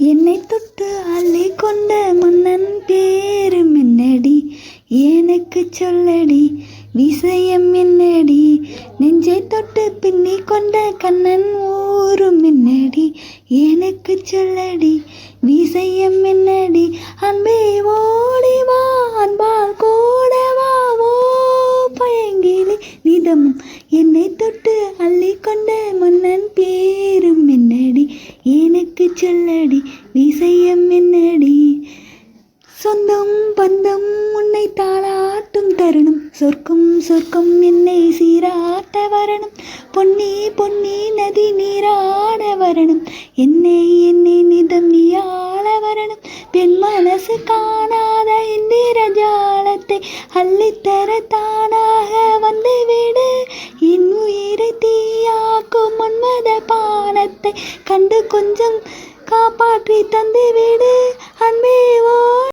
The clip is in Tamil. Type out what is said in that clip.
என்னை தொட்டு அள்ளி கொண்ட மன்னன் பேரு மின்னடி. எனக்கு சொல்லடி விஷயம் என்னடி? நெஞ்சை தொட்டு பின்னி கொண்ட கண்ணன் ஊரு மின்னடி. எனக்கு சொல்லடி விஷயம் என்னடி? அன்பே ஓடி வா அன்பால் கூட வா ஓ பயங்கிலி நிதம் என்னை தொட்டு அள்ளி கொண்ட மன்னன் பேர் சொல்லடி விஷயம் என்னடி? சொந்தம் பந்தம் உன்னை தாளாட்டும் தருணம். சொர்க்கம் சொர்க்கம் என்னை சீராட்ட வரணும். பொன்னி பொன்னி நதி நீராட வரணும். என்னை என்னை நிதம் நீயாள வரணும். பெண் மனசு காணாத இந்திர ஜாலத்தை அள்ளித்தர தானாக வந்து விடு என் உயிரை தீயாக்கும் மன்மத பானத்தை கண்டு கொஞ்சம் காப்பாற்றி தந்து விடு.